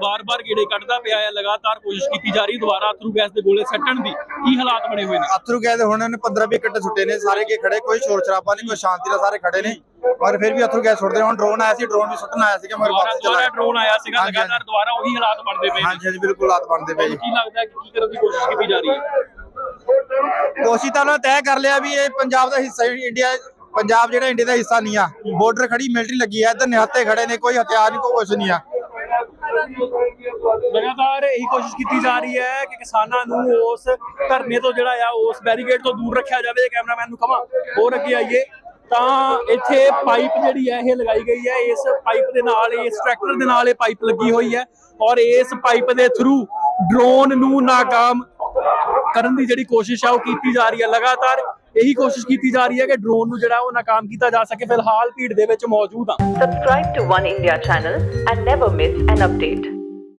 ਬਾਰ-ਬਾਰ ਗੇੜੇ ਕੱਢਦਾ ਪਿਆ ਹੈ ਲਗਾਤਾਰ ਕੋਸ਼ਿਸ਼ ਕੀਤੀ ਜਾ ਰਹੀ ਦੁਬਾਰਾ ਅਥਰੂ ਗੈਸ ਦੇ ਗੋਲੇ ਸੱਟਣ ਦੀ। ਕੀ ਹਾਲਾਤ ਬਣੇ ਹੋਏ ਨੇ? ਅਥਰੂ ਗੈਸ ਹੁਣ ਇਹਨੇ 15 20 ਕੱਟੇ ਸੁੱਟੇ ਨੇ ਸਾਰੇ ਕੇ ਖੜੇ ਕੋਈ ਸ਼ੋਰ ਸ਼ਰਾਬਾ ਨਹੀਂ ਕੋਈ ਸ਼ਾਂਤੀ ਨਾਲ ਸਾਰੇ ਖੜੇ ਨੇ। ਪਰ ਫਿਰ ਵੀ ਅਥਰੂ ਗੈਸ ਸੁੱਟਦੇ ਹੁਣ ਡਰੋਨ ਆਇਆ ਸੀ ਡਰੋਨ ਵੀ ਸੁੱਟਣ ਆਇਆ ਸੀਗਾ ਮਗਰ ਵਾਪਸ ਚਲਾ ਡਰੋਨ ਆਇਆ ਸੀਗਾ ਲਗਾਤਾਰ ਦੁਬਾਰਾ ਉਹੀ ਹਾਲਾਤ ਬਣਦੇ ਪਏ ਨੇ। ਹਾਂਜੀ ਹਾਂਜੀ ਬਿਲਕੁਲ ਹਾਲਾਤ ਬਣਦੇ ਪਏ ਕੀ ਲੱਗਦਾ ਕਿ ਕੀ ਕਰਨ ਦੀ ਕੋਸ਼ਿਸ਼ ਕੀਤੀ ਜਾ ਰਹੀ ਹੈ? ਕੋਸ਼ਿਸ਼ ਤਾਂ ਉਹਨਾਂ ਤੈਅ ਕਰ ਲਿਆ ਵੀ ਇਹ ਪੰਜਾਬ ਦਾ ਹਿੱਸਾ ਹੀ ਇੰਡੀਆ ਪੰਜਾਬ ਜਿਹੜਾ ਇੰਡੀਆ ਦਾ ਹਿੱਸਾ ਨਹੀਂ ਆ। ਬਾਰਡਰ ਖੜੀ ਮਿਲਟਰੀ ਲੱਗੀ ਆ, ਇੱਧਰ ਨਿਹੱਤੇ ਖੜੇ ਨੇ, ਕੋਈ ਹਥਿਆਰ ਨਹੀਂ, ਕੋਈ ਕੁਛ ਨਹੀਂ ਆ। ਲਗਾਤਾਰ ਇਹੀ ਕੋਸ਼ਿਸ਼ ਕੀਤੀ ਜਾ ਰਹੀ ਹੈ ਕਿ ਕਿਸਾਨਾਂ ਨੂੰ ਉਸ ਧਰਨੇ ਤੋਂ ਜਿਹੜਾ ਆ, ਉਸ ਬੈਰੀਕੇਡ ਤੋਂ ਦੂਰ ਰੱਖਿਆ ਜਾਵੇ ਕੈਮਰਾਮੈਨ ਨੂੰ ਕਹਾਂ ਹੋਰ ਅੱਗੇ ਆਈਏ, ਤਾਂ ਇੱਥੇ ਪਾਈਪ ਜਿਹੜੀ ਹੈ, ਇਹ ਲਗਾਈ ਗਈ ਹੈ, ਇਸ ਪਾਈਪ ਦੇ ਨਾਲ, ਇਸ ਟਰੈਕਟਰ ਦੇ ਨਾਲ ਇਹ ਪਾਈਪ ਲੱਗੀ ਹੋਈ ਹੈ ਔਰ ਇਸ ਪਾਈਪ ਦੇ ਥਰੂ ਡਰੋਨ ਨੂੰ ਨਾਕਾਮ ਕਰਨ ਦੀ ਜਿਹੜੀ ਕੋਸ਼ਿਸ਼ ਆ, ਉਹ ਕੀਤੀ ਜਾ ਰਹੀ ਹੈ। ਲਗਾਤਾਰ ਇਹੀ ਕੋਸ਼ਿਸ਼ ਕੀਤੀ ਜਾ ਰਹੀ ਹੈ ਕਿ ਡਰੋਨ ਨੂੰ ਜਿਹੜਾ ਉਹ ਨਾਕਾਮ ਕੀਤਾ ਜਾ ਸਕੇ ਫਿਲਹਾਲ ਭੀੜ ਦੇ ਵਿੱਚ ਮੌਜੂਦ ਆ subscribe to One India channel and never miss an update